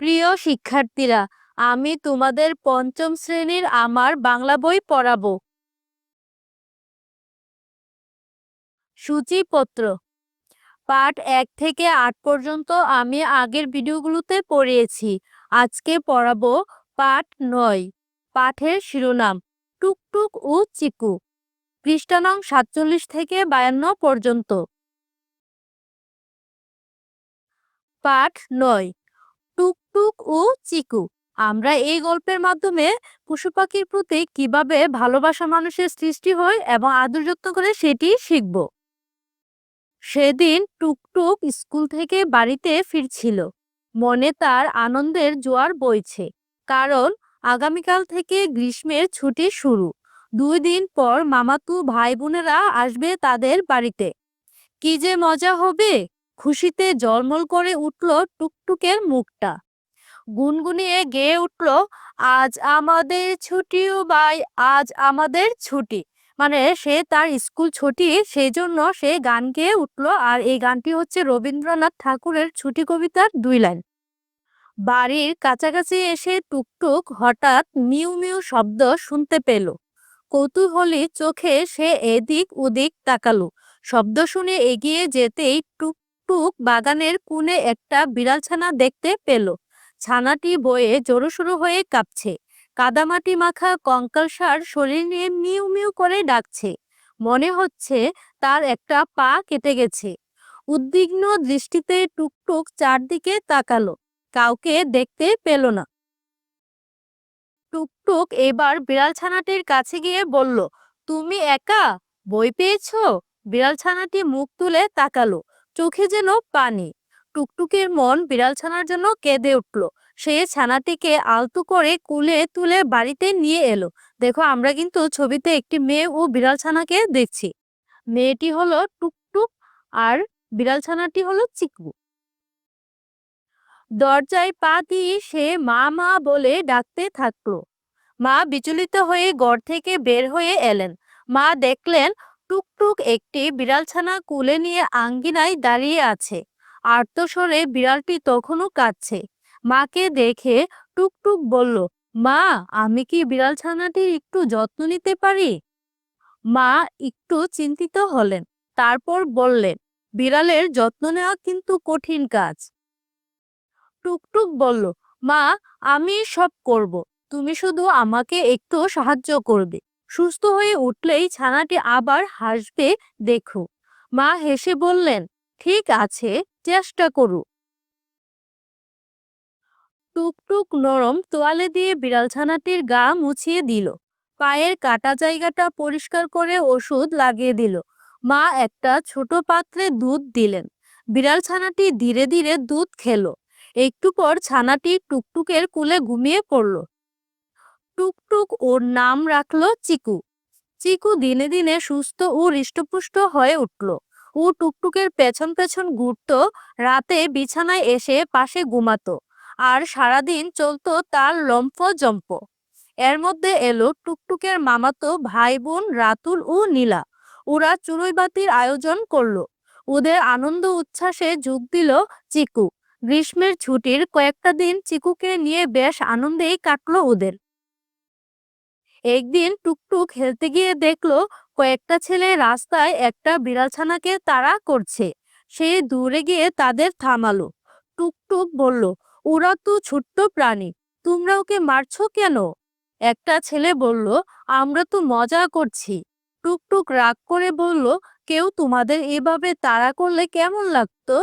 প্রিয় শিক্ষার্থীরা, আমি তোমাদের পঞ্চম শ্রেণির আমার বাংলা বই পড়াবো। সূচিপত্র। পাঠ এক থেকে আট পর্যন্ত আমি আগের ভিডিওগুলোতে পড়িয়েছি। আজকে পড়াবো পাঠ নয়। পাঠের শিরোনাম, টুকটুক ও চিকু। পৃষ্ঠানং সাতচল্লিশ থেকে বায়ান্ন পর্যন্ত। পাঠ নয়। টুকটুক ও চিকু। আমরা এই গল্পের মাধ্যমে পশু পাখির প্রতি কীভাবে ভালোবাসা মানুষের সৃষ্টি হয় এবং আদর যত্ন করে সেটি শিখব। সেদিন টুকটুক স্কুল থেকে বাড়িতে ফিরছিল। মনে তার আনন্দের জোয়ার বইছে। কারণ আগামীকাল থেকে গ্রীষ্মের ছুটি শুরু। দুই দিন পর মামাতু ভাই বোনেরা আসবে তাদের বাড়িতে। কি যে মজা হবে! খুশিতে জলমল করে উঠল টুকটুকের মুখটা। গুনগুনিয়ে গেয়ে উঠল, আজ আমাদের ছুটিও বাই আজ আমাদের ছুটি। মানে সে তার স্কুল ছুটি সেই জন্য সে গান গেয়ে উঠল, আর এই গানটি হচ্ছে রবীন্দ্রনাথ ঠাকুরের ছুটি কবিতার দুই লাইন। বাড়ির কাছাকাছি এসে টুকটুক হঠাৎ মিউ মিউ শব্দ শুনতে পেল। কৌতূহলী চোখে সে এদিক ওদিক তাকালো। শব্দ শুনে এগিয়ে যেতেই টুকটুক বাগানের কোণে একটা বিড়াল ছানা দেখতে পেল। ছানাটি বয়ে জোরোসোরো হয়ে কাঁপছে। কাদামাটি মাখা কঙ্কালসার শরীর নিয়ে মিউ মিউ করে ডাকছে। মনে হচ্ছে তার একটা পা কেটে গেছে। উদ্বিগ্ন দৃষ্টিতে টুকটুক চারদিকে তাকালো। কাউকে দেখতে পেল না। টুকটুক এবার বিড়াল ছানাটির কাছে গিয়ে বলল, তুমি একা? বই পেয়েছ? বিড়াল ছানাটি মুখ তুলে তাকালো। চোখে যেন পানি। টুকটুকের মন বিড়াল ছানার জন্য কেঁদে উঠল। সে ছানাটিকে আলতু করে কুলে তুলে বাড়িতে নিয়ে এলো। দেখো, আমরা কিন্তু ছবিতে একটি মেয়ে ও বিড়াল ছানাকে দেখছি। মেয়েটি হলো টুকটুক আর বিড়াল ছানাটি হলো চিকু। দরজায় পা দিয়ে সে মা মা বলে ডাকতে থাকল। মা বিচলিত হয়ে ঘর থেকে বের হয়ে এলেন। মা দেখলেন টুকটুক একটি বিড়াল ছানা কুলে নিয়ে আঙ্গিনায় দাঁড়িয়ে আছে। আর্তস্বরে বিড়ালটি তখনও কাঁদছে। মাকে দেখে টুকটুক বলল, মা, আমি কি বিড়াল ছানাটির একটু যত্ন নিতে পারি? মা একটু চিন্তিত হলেন, তারপর বললেন, বিড়ালের যত্ন নেওয়া কিন্তু কঠিন কাজ। টুকটুক বলল, মা, আমি সব করব। তুমি শুধু আমাকে একটু সাহায্য করবে। সুস্থ হয়ে উঠলেই ছানাটি আবার হাসবে, দেখো। মা হেসে বললেন, ঠিক আছে, চেষ্টা করু। টুকটুক নরম তোয়ালে দিয়ে বিড়াল ছানাটির গা মুছিয়ে দিল। পায়ের কাটা জায়গাটা পরিষ্কার করে ওষুধ লাগিয়ে দিল। মা একটা ছোট পাত্রে দুধ দিলেন। বিড়াল ছানাটি ধীরে ধীরে দুধ খেলো। একটু পর ছানাটি টুকটুকের কুলে ঘুমিয়ে পড়ল। টুকটুক ওর নাম রাখল চিকু। চিকু দিনে দিনে সুস্থ ও হৃষ্টপুষ্ট হয়ে উঠল। ও টুকটুকের পেছন পেছন ঘুরতো, রাতে বিছানায় এসে পাশে ঘুমাতো আর সারাদিন চলতো তার লম্ফ জম্প এর মধ্যে এলো টুকটুকের মামাতো ভাই বোন রাতুল ও নীলা। ওরা চুরুইবাতির আয়োজন করল। ওদের আনন্দ উচ্ছ্বাসে যোগ দিল চিকু। গ্রীষ্মের ছুটির কয়েকটা দিন চিকুকে নিয়ে বেশ আনন্দেই কাটলো ওদের। একদিন টুকটুক খেলতে গিয়ে দেখল, কয়েকটা ছেলে রাস্তায় একটা বিড়ালছানাকে তাড়া করছে। সে দূরে গিয়ে তাদের থামালো। টুকটুক বলল, ওরা তো ছোট্ট প্রাণী, তোমরা ওকে মারছো কেন? একটা ছেলে বলল, আমরা তো মজা করছি। টুকটুক রাগ করে বলল, কেউ তোমাদের এভাবে তাড়া করলে কেমন লাগতো?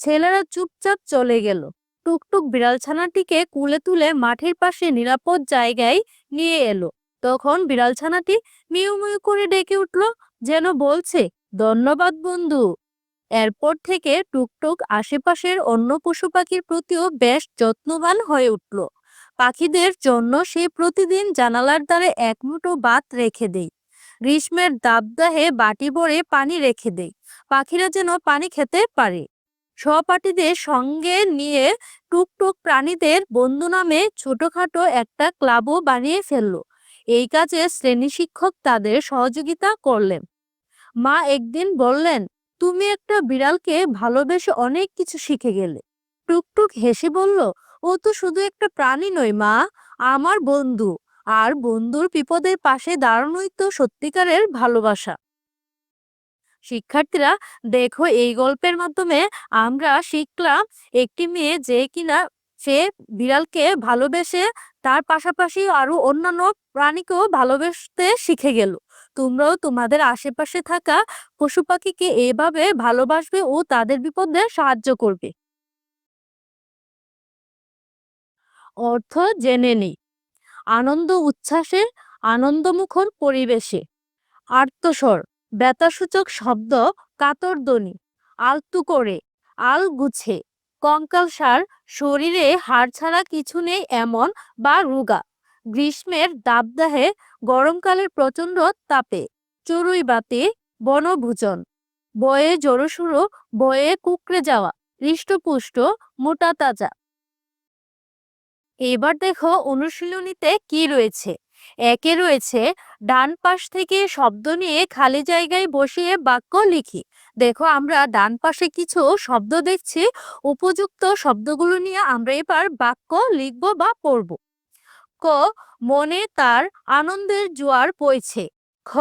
ছেলেরা চুপচাপ চলে গেল। টুকটুক বিড়াল ছানাটিকে কুলে তুলে মাঠের পাশে নিরাপদ জায়গায় নিয়ে এলো। তখন বিড়াল ছানাটি মিউ মিউ করে ডেকে উঠল, যেন বলছে, ধন্যবাদ, বন্ধু। এরপর থেকে টুকটুক আশেপাশের অন্য পশু পাখির প্রতিও বেশ যত্নবান হয়ে উঠল। পাখিদের জন্য সে প্রতিদিন জানালার দ্বারে এক মুঠো বাত রেখে দেয়। গ্রীষ্মের দাবদাহে বাটি ভরে পানি রেখে দেয়। পাখিরা যেন পানি খেতে পারে। সহপাঠীদের সঙ্গে নিয়ে টুকটুক প্রাণীদের বন্ধু নামে ছোটখাটো একটা ক্লাবও বানিয়ে ফেলল। এই কাজে শ্রেণি শিক্ষক তাদের সহযোগিতা করলেন। মা একদিন বললেন, তুমি একটা বিড়ালকে ভালোবেসে অনেক কিছু শিখে গেলে। টুকটুক হেসে বলল, ও তো শুধু একটা প্রাণী নয় মা, আমার বন্ধু। আর বন্ধুর বিপদের পাশে দাঁড়ানোই তো সত্যিকারের ভালোবাসা। শিক্ষার্থীরা, দেখো, এই গল্পের মাধ্যমে আমরা শিখলাম একটি মেয়ে যে কিনা সে বিড়ালকে ভালোবেসে তার পাশাপাশি আরও অন্যান্য প্রাণীকেও ভালোবাসতে শিখে গেল। তোমরাও তোমাদের আশেপাশে থাকা পশু পাখিকে এভাবে ভালোবাসবে ও তাদের বিপদে সাহায্য করবে। অর্থ জেনে নিই। আনন্দ উচ্ছ্বাসে, আনন্দমুখর পরিবেশে। আর্তস্বর ব্যথাসূচক শব্দ কাতর ধ্বনি আলতু করে, আল গুছে কঙ্কালসার শরীরে হাড় ছাড়া কিছু নেই এমন বা রুগা, গ্রীষ্মের দাবদাহে গরমকালের প্রচণ্ড তাপে, চড়ুই বাতি, বনভূজন, বয়ে জড়সুড়ো, বয়ে কুকড়ে যাওয়া, হৃষ্টপুষ্ট, মোটা তাজা। এবার দেখো অনুশীলনীতে কি রয়েছে। একে রয়েছে ডান পাশ থেকে শব্দ নিয়ে খালি জায়গায় বসিয়ে বাক্য লিখি। দেখো আমরা ডান পাশে কিছু শব্দ দেখছি, উপযুক্ত শব্দগুলো নিয়ে আমরা এবার বাক্য লিখব বা পড়ব। ক, মনে তার আনন্দের জোয়ার বইছে। খ,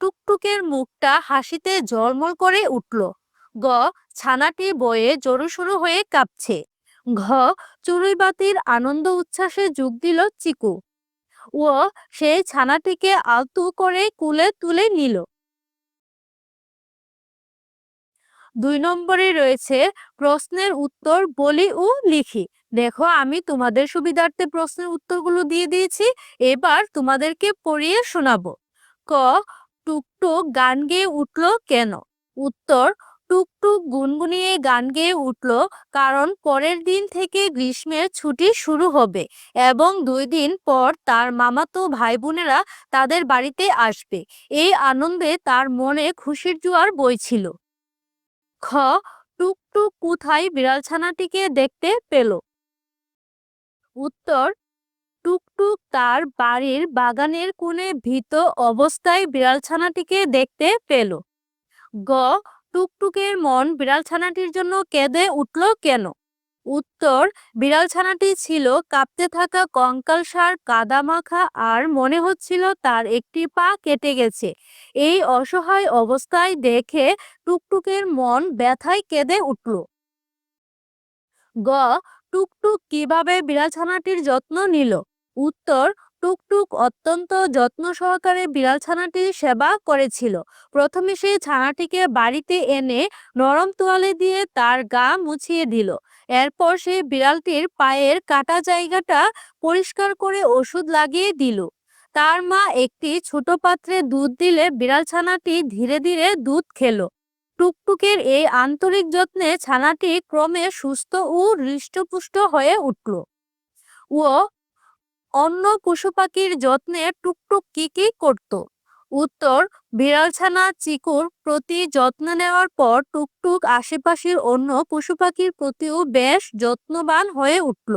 টুকটুকের মুখটা হাসিতে জলমল করে উঠল। গ, ছানাটি বয়ে জড়োসড়ো হয়ে কাঁপছে। ঘ চুরুইবাতির আনন্দ উচ্ছ্বাসে যোগ দিল চিকু। ও সেই ছানাটিকে আলতু করে কুলে তুলে নিল। দুই নম্বরে রয়েছে প্রশ্নের উত্তর বলি ও লিখি। দেখো, আমি তোমাদের সুবিধার্থে প্রশ্নের উত্তরগুলো দিয়ে দিয়েছি, এবার তোমাদেরকে পড়িয়ে শোনাবো। ক টুকটুক গান গেয়ে উঠল কেন? উত্তর টুকটুক গুনগুনিয়ে গান গেয়ে উঠল, কারণ পরের দিন থেকে গ্রীষ্মের ছুটি শুরু হবে এবং দুই দিন পর তার মামাতো ভাই বোনেরা তাদের বাড়িতে আসবে। এই আনন্দে তার মনে খুশির জোয়ার বইছিল। খ, টুকটুক কোথায় বিড়ালছানাটিকে দেখতে পেল? উত্তর, টুকটুক তার বাড়ির বাগানের কোণে ভীত অবস্থায় বিড়ালছানাটিকে দেখতে পেল। গ টুকটুকের মন বিড়ালছানাটির জন্য কেঁদে উঠল কেন? উত্তর বিড়ালছানাটি ছিল কাঁপতে থাকা কঙ্কাল কঙ্কালসার কাদামাখা আর মনে হচ্ছিল তার একটি পা কেটে গেছে। এই অসহায় অবস্থায় দেখে টুকটুকের মন ব্যথায় কেঁদে উঠল। গ, টুকটুক কীভাবে বিড়ালছানাটির যত্ন নিল? উত্তর টুকটুক অত্যন্ত যত্ন সহকারে বিড়াল ছানাটির সেবা করেছিল। প্রথমে সে ছানাটিকে বাড়িতে এনে নরম তোয়ালে দিয়ে তার গা মুছিয়ে দিল। এরপর সে বিড়ালটির পায়ের কাটা জায়গাটা পরিষ্কার করে ওষুধ লাগিয়ে দিল। তার মা একটি ছোট পাত্রে দুধ দিলে বিড়াল ছানাটি ধীরে ধীরে দুধ খেলো। টুকটুকের এই আন্তরিক যত্নে ছানাটি ক্রমে সুস্থ ও হৃষ্টপুষ্ট হয়ে উঠল। ও অন্য পশু পাখির যত্নে টুকটুক কি কি করত? উত্তর, বিড়ালছানা, চিকুর প্রতি যত্ন নেওয়ার পর টুকটুক আশেপাশের অন্য পশু পাখির প্রতিও বেশ যত্নবান হয়ে উঠল।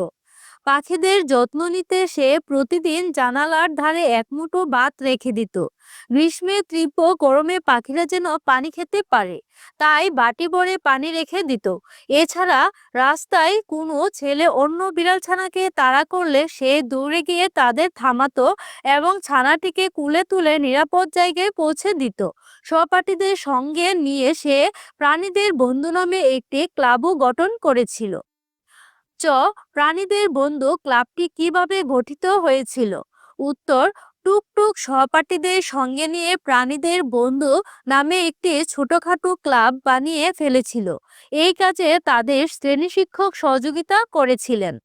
পাখিদের যত্ন নিতে সে প্রতিদিন জানালার ধারে এক মুঠো ভাত রেখে দিত। গ্রীষ্মে তীব্র গরমে পাখিরা যেন পানি খেতে পারে, তাই বাটি ভরে পানি রেখে দিত। এছাড়া রাস্তায় কোনো ছেলে অন্য বিড়াল ছানাকে তাড়া করলে সে দৌড়ে গিয়ে তাদের থামাতো এবং ছানাটিকে কুলে তুলে নিরাপদ জায়গায় পৌঁছে দিত। সহপাঠীদের সঙ্গে নিয়ে সে প্রাণীদের বন্ধু নামে একটি ক্লাবও গঠন করেছিল। চ প্রাণীদের বন্ধু ক্লাবটি কীভাবে গঠিত হয়েছিল? উত্তর, টুকটুক সহপাঠীদের সঙ্গে নিয়ে প্রাণীদের বন্ধু নামে একটি ছোটখাটো ক্লাব বানিয়ে ফেলেছিল। এই কাজে তাদের শ্রেণি শিক্ষক সহযোগিতা করেছিলেন।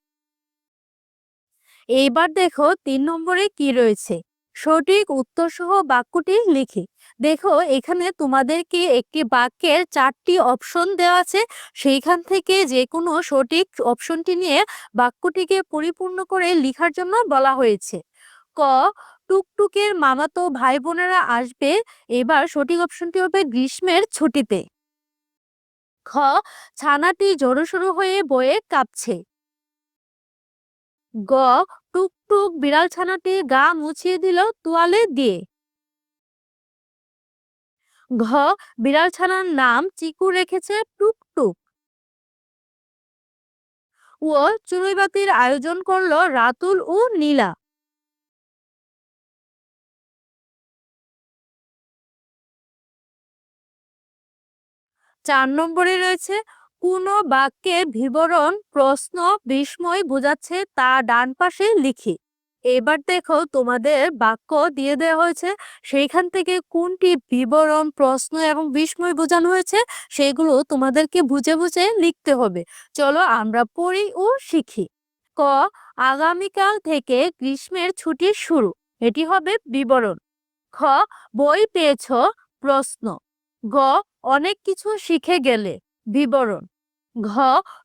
এইবার দেখো তিন নম্বরে কি রয়েছে। সঠিক উত্তর সহ বাক্যটি লিখি। দেখো, এখানে তোমাদেরকে একটি বাক্যের চারটি অপশন দেওয়া আছে। সেইখান থেকে যে কোনো সঠিক অপশনটি নিয়ে বাক্যটিকে পরিপূর্ণ করে লিখার জন্য বলা হয়েছে। ক, টুকটুকের মামাতো ভাই বোনেরা আসবে, এবার সঠিক অপশনটি হবে গ্রীষ্মের ছুটিতে। খ, ছানাটি জড়োসড়ো হয়ে বয়ে কাঁপছে। গ টুকটুক বিড়াল ছানাটি গা মুছিয়ে দিল তোয়ালে দিয়ে। ঘ, বিড়াল ছানার নাম চিকু রেখেছে টুকটুক। ও চড়ুইবাতির আয়োজন করল রাতুল ও নীলা। চার নম্বরে রয়েছে কোন বাক্যে বিবরণ প্রশ্ন বিস্ময় বোঝাচ্ছে তা ডান পাশে লিখি। এবার দেখো তোমাদের বাক্য দিয়ে দেওয়া হয়েছে, সেইখান থেকে কোনটি বিবরণ, প্রশ্ন এবং বিস্ময় বোঝানো হয়েছে সেগুলো তোমাদেরকে বুঝে বুঝে লিখতে হবে। চলো আমরা পড়ি ও শিখি। ক, আগামীকাল থেকে গ্রীষ্মের ছুটি শুরু, এটি হবে বিবরণ। খ, বই পেয়েছ, প্রশ্ন। গ, অনেক কিছু শিখে গেলে, বিবরণ। ঘ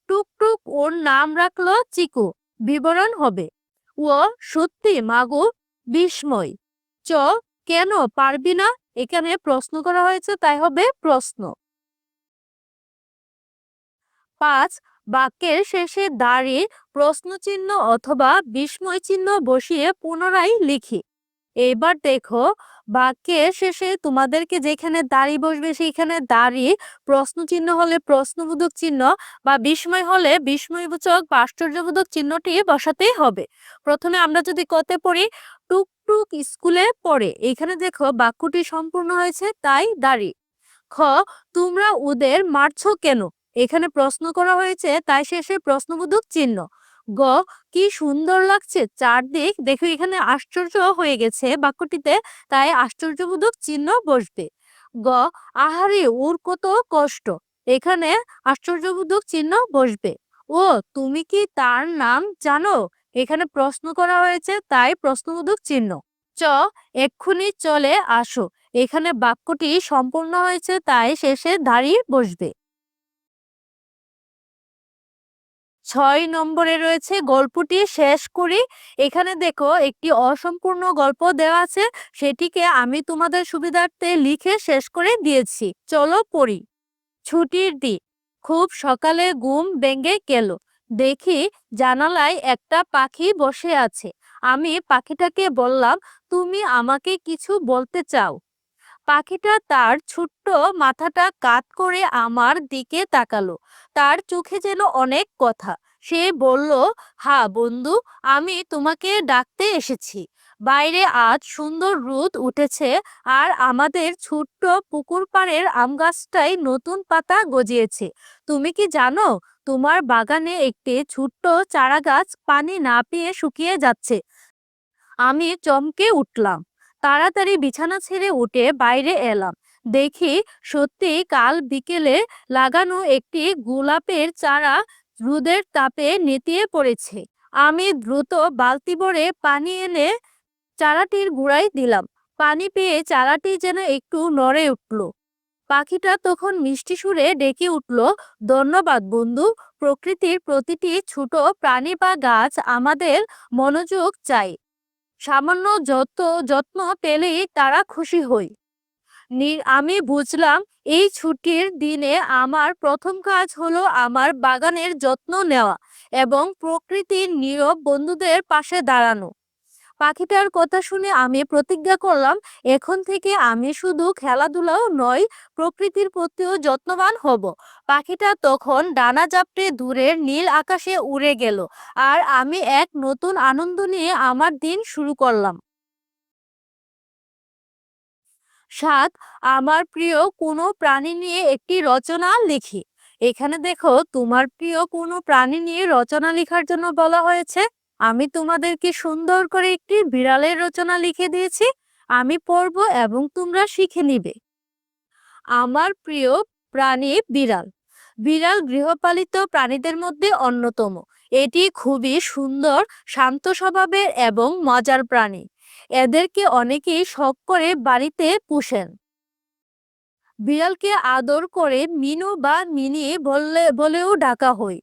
টুকটুক ওর নাম রাখল চিকু। বিবরণ হবে। ও সত্যি মাগু বিস্ময়। চ কেন পারবি না? এখানে প্রশ্ন করা হয়েছে, তাই হবে প্রশ্ন। পাঁচ বাক্যের শেষে দাঁড়িয়ে প্রশ্ন চিহ্ন অথবা বিস্ময় চিহ্ন বসিয়ে পুনরায় লিখি। এবার দেখো বাক্যের শেষে তোমাদেরকে যেখানে দাঁড়িয়ে বসবে সেইখানে দাঁড়িয়ে প্রশ্ন চিহ্ন হলে প্রশ্নবোধক চিহ্ন বা বিস্ময় হলে বিস্ময়বোচক বা আশ্চর্যবোধক চিহ্নটি বসাতেই হবে। প্রথমে আমরা যদি কতে পড়ি টুকটুক স্কুলে পড়ে। এখানে দেখো বাক্যটি সম্পূর্ণ হয়েছে, তাই দাঁড়িয়ে। খ, তোমরা ওদের মারছো কেন? এখানে প্রশ্ন করা হয়েছে, তাই শেষে প্রশ্নবোধক চিহ্ন। গ, কি সুন্দর লাগছে চারদিক। দেখো এখানে আশ্চর্য হয়ে গেছে বাক্যটিতে, তাই আশ্চর্যবোধক চিহ্ন বসবে। গ, আহারে, ওর কত কষ্ট। এখানে আশ্চর্যবোধক চিহ্ন বসবে। ও, তুমি কি তার নাম জানো? এখানে প্রশ্ন করা হয়েছে, তাই প্রশ্নবোধক চিহ্ন। চ, এক্ষুনি চলে আসো। এখানে বাক্যটি সম্পূর্ণ হয়েছে, তাই শেষে দাঁড়িয়ে বসবে। ছয় নম্বরে রয়েছে গল্পটি শেষ করি। এখানে দেখো একটি অসম্পূর্ণ গল্প দেওয়া আছে, সেটিকে আমি তোমাদের সুবিধার্থে লিখে শেষ করে দিয়েছি। চলো পড়ি। ছুটির দিন, খুব সকালে ঘুম ভেঙে গেল। দেখি জানালায় একটা পাখি বসে আছে। আমি পাখিটাকে বললাম, তুমি আমাকে কিছু বলতে চাও। পাখিটা তার ছোট্ট মাথাটা কাত করে আমার দিকে তাকালো। তার চোখে যেন অনেক কথা। সে বলল, হা, বন্ধু, আমি তোমাকে ডাকতে এসেছি। বাইরে আজ সুন্দর রোদ উঠেছে আর আমাদের ছোট্ট পুকুর পাড়ের আম গাছটাই নতুন পাতা গজিয়েছে। তুমি কি জানো, তোমার বাগানে একটি ছোট্ট চারা গাছ পানি না পেয়ে শুকিয়ে যাচ্ছে। আমি চমকে উঠলাম। তাড়াতাড়ি বিছানা ছেড়ে উঠে বাইরে এলাম। দেখি সত্যি কাল বিকেলে লাগানো একটি গোলাপের চারা রোদের তাপে নেতিয়ে পড়েছে। আমি দ্রুত বালতি ভরে পানি এনে চারাটির গুড়াই দিলাম। পানি পেয়ে চারাটি যেন একটু নড়ে উঠল। পাখিটা তখন মিষ্টি সুরে ডেকে উঠল, ধন্যবাদ বন্ধু, প্রকৃতির প্রতিটি ছোট প্রাণী বা গাছ আমাদের মনোযোগ চাই সামান্য যত যত্ন পেলেই তারা খুশি হই। আমি বুঝলাম এই ছুটির দিনে আমার প্রথম কাজ হলো আমার বাগানের যত্ন নেওয়া এবং প্রকৃতির নীরব বন্ধুদের পাশে দাঁড়ানো। পাখিটার কথা শুনে আমি প্রতিজ্ঞা করলাম, এখন থেকে আমি শুধু খেলাধুলাও নয়, প্রকৃতির প্রতিও যত্নবান হব। পাখিটা তখন ডানা জাপটে দূরের নীল আকাশে উড়ে গেল, আর আমি এক নতুন আনন্দ নিয়ে আমার দিন শুরু করলাম। সাত, আমার প্রিয় কোনো প্রাণী নিয়ে একটি রচনা লিখি। এখানে দেখো, তোমার প্রিয় কোনো প্রাণী নিয়ে রচনা লেখার জন্য বলা হয়েছে। আমি তোমাদেরকে সুন্দর করে একটি বিড়ালের রচনা লিখে দিয়েছি। আমি পড়ব এবং তোমরা শিখে নিবে। আমার প্রিয় প্রাণী বিড়াল। বিড়াল গৃহপালিত প্রাণীদের মধ্যে অন্যতম। এটি খুবই সুন্দর, শান্ত স্বভাবের এবং মজার প্রাণী। এদেরকে অনেকেই শখ করে বাড়িতে পুষেন। বিড়ালকে আদর করে মিনু বা মিনি বললে, বলেও ডাকা হয়।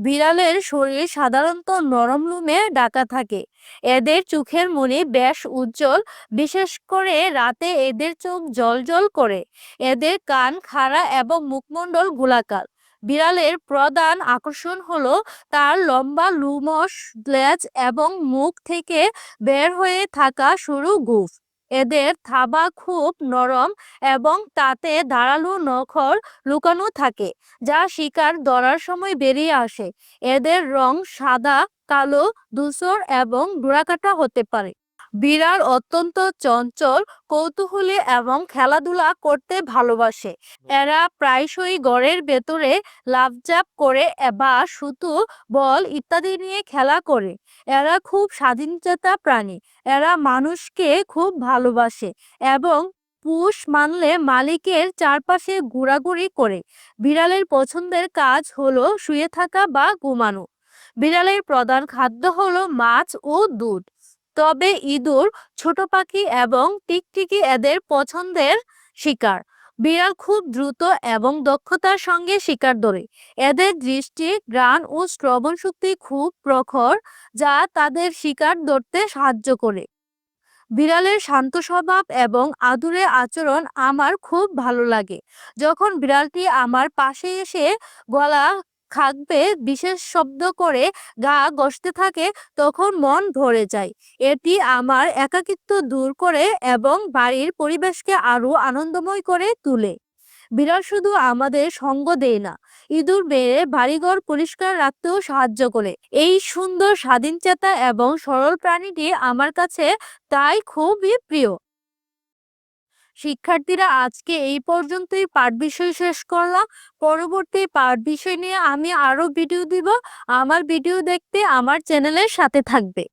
বিড়ালের শরীর সাধারণত নরম লুমে ডাকা থাকে। এদের চোখের মনে বেশ উজ্জ্বল, বিশেষ করে রাতে এদের চোখ জল জল করে। এদের কান খাড়া এবং মুখমণ্ডল গোলাকার। বিড়ালের প্রধান আকর্ষণ হলো তার লম্বা লুমস লেজ এবং মুখ থেকে বের হয়ে থাকা সরু গুফ। এদের থাবা খুব নরম এবং তাতে ধারালো নখর লুকানো থাকে, যা শিকার ধরার সময় বেরিয়ে আসে। এদের রং সাদা, কালো, ধূসর এবং ডোরাকাটা হতে পারে। বিড়াল অত্যন্ত চঞ্চল কৌতূহলী এবং খেলাধুলা করতে ভালোবাসে। এরা প্রায়শই ঘরের ভেতরে লাফঝাপ করে বা সুতো বল ইত্যাদি নিয়ে খেলা করে। এরা খুব স্বাধীনচেতা প্রাণী। এরা মানুষকে খুব ভালোবাসে এবং পুষ মানলে মালিকের চারপাশে ঘোরাঘুরি করে। বিড়ালের পছন্দের কাজ হলো শুয়ে থাকা বা ঘুমানো। বিড়ালের প্রধান খাদ্য হলো মাছ ও দুধ। তবে ইঁদুর, ছোট পাখি এবং টিকটিকি এদের পছন্দের শিকার। বিড়াল খুব দ্রুত এবং দক্ষতার সঙ্গে শিকার ধরে। এদের দৃষ্টি ঘ্রাণ ও শ্রবণ শক্তি খুব প্রখর, যা তাদের শিকার ধরতে সাহায্য করে। বিড়ালের শান্ত স্বভাব এবং আদুরে আচরণ আমার খুব ভালো লাগে। যখন বিড়ালটি আমার পাশে এসে গলা খাকবে বিশেষ শব্দ করে গা ঘষতে থাকে, তখন মন ভরে যায়। এটি আমার একাকিত্ব দূর করে এবং বাড়ির পরিবেশকে আরও আনন্দময় করে তোলে। বিড়াল শুধু আমাদের সঙ্গ দেয় না, ইঁদুর বেড়ে বাড়িঘর পরিষ্কার রাখতেও সাহায্য করে। এই সুন্দর স্বাধীনচেতা এবং সরল প্রাণীটি আমার কাছে তাই খুবই প্রিয়। শিক্ষার্থীরা আজকে এই পর্যন্তই পাঠ বিষয় শেষ করলাম। পরবর্তী পাঠ বিষয় নিয়ে আমি আরও ভিডিও দিব। আমার ভিডিও দেখতে আমার চ্যানেলের সাথে থাকবে।